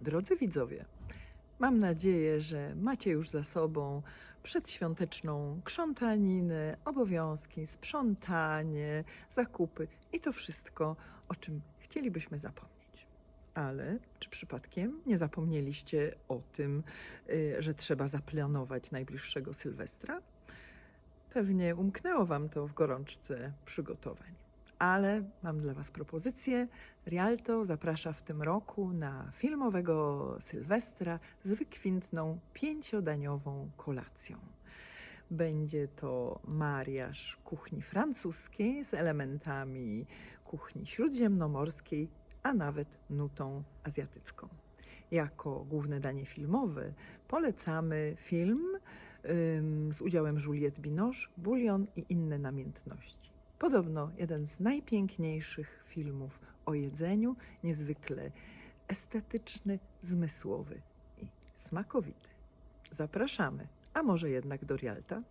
Drodzy widzowie, mam nadzieję, że macie już za sobą przedświąteczną krzątaninę, obowiązki, sprzątanie, zakupy i to wszystko, o czym chcielibyśmy zapomnieć. Ale czy przypadkiem nie zapomnieliście o tym, y, że trzeba zaplanować najbliższego Sylwestra? Pewnie umknęło Wam to w gorączce przygotowań. Ale mam dla Was propozycję. Rialto zaprasza w tym roku na filmowego Sylwestra z wykwintną pięciodaniową kolacją. Będzie to mariaż kuchni francuskiej z elementami kuchni śródziemnomorskiej, a nawet nutą azjatycką. Jako główne danie filmowe polecamy film ym, z udziałem Juliette Binoche, Bulion i inne namiętności. Podobno jeden z najpiękniejszych filmów o jedzeniu, niezwykle estetyczny, zmysłowy i smakowity. Zapraszamy, a może jednak do Rialta?